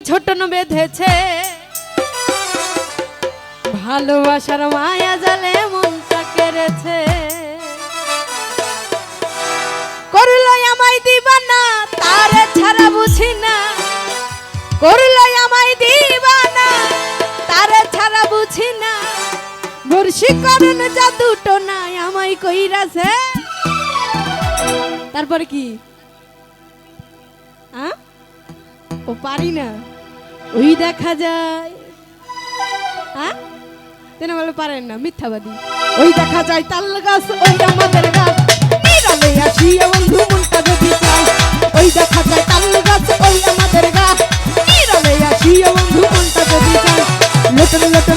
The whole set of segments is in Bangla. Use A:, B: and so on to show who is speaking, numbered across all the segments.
A: ছোটন বেঁধেছে। ভালোবাসার মায়া জালে মনটা কেড়েছে। করল আমায় দিবা না, তার ছাড়া বুঝি না। করল আমায় দি বশীকরণ জাদুটো নাই আমায় কইরাছে। তারপরে কি? ও পারি না। ওই দেখা যায়। হ্যাঁ বলে পারেন না, মিথ্যাবাদী। ওই দেখা যায় তাল গাছ, ওই আমাদের গাছ। বিড়ালে আসি এবং ধুমুনটা যদি চাই ওই দেখা যায় তাল গাছ, ওই আমাদের গাছ। বিড়ালে আসি এবং ধুমুনটা যদি চাই লোটন লোটন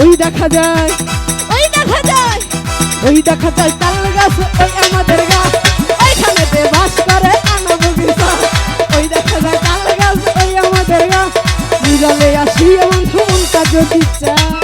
A: ওই দেখা যায়। ওই দেখা যায়। ওই দেখা যায় তাল গাছ ওই আমাদের গাছ। ওইখানে তে বাস করে আনবগির ওই দেখা যায় তাল গাছ ওই আমাদের গাছ। বিরলে আসি এমন মনটা যদি চায়।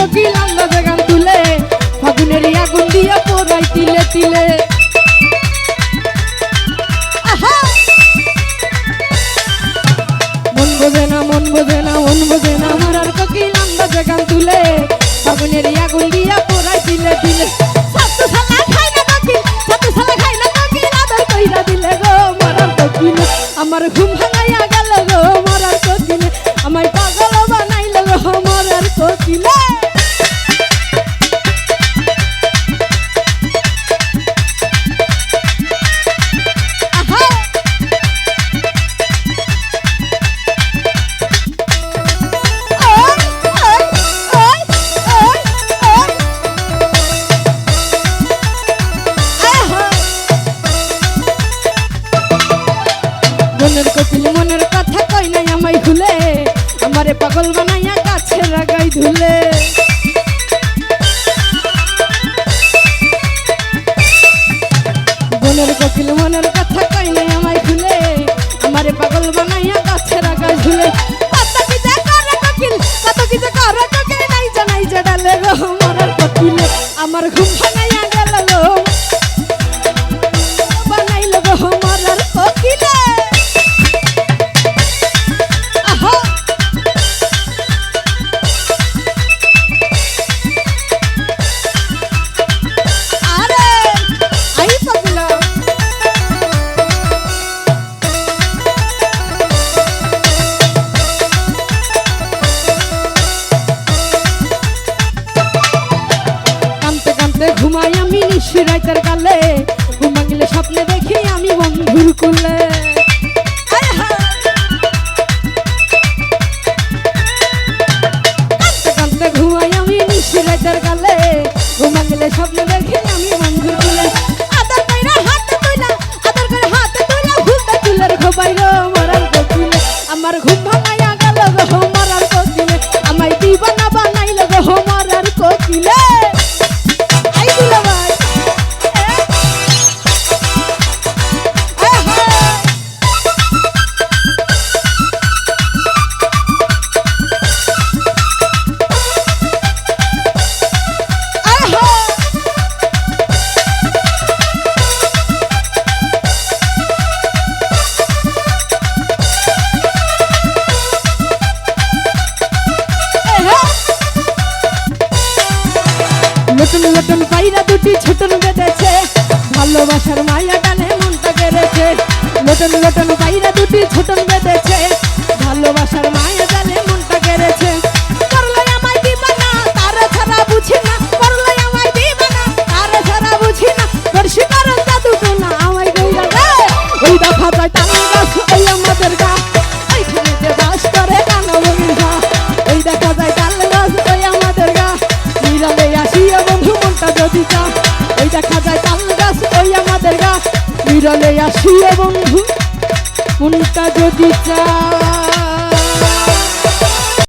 A: কোকিল আন্দাজে গান তুলে, ফাগুনের আগুন দিয়া পোড়াই তিলে তিলে! মন বোঝে না, মন বোঝে না, মন বোঝে না, আমার আর কোকিল আন্দাজে গান তুলে, ফাগুনের আগুন দিয়া আমার ঘুম ভাঙাইয়া গেল গো পাগল বানাইয়া কাছে রাগাই ধুলে। মনের কোকিল মনের কথা কই নাই আমায় ভুলে। আমারে পাগল বানাইয়া কাছে রাগাই ধুলে। কত কি যে করে কোকিল কত কি যে করে কোকিল নাই জানাই যে ডালে গো মরার কোকিল আমার ঘুম কালে ঘুম ভাঙলে স্বপ্নে দেখি আমি বন্ধুর কুলে। ঘুমাই ঘুম ভাঙলে বেঁধেছে। ভালোবাসার মায়া টানে মনটা কেড়েছে লোটন লোটন বাইরে দুটি ছোটন বেঁধেছে। ভালোবাসার মায়া বিরলে আসিও বন্ধু মনটা যদি চায়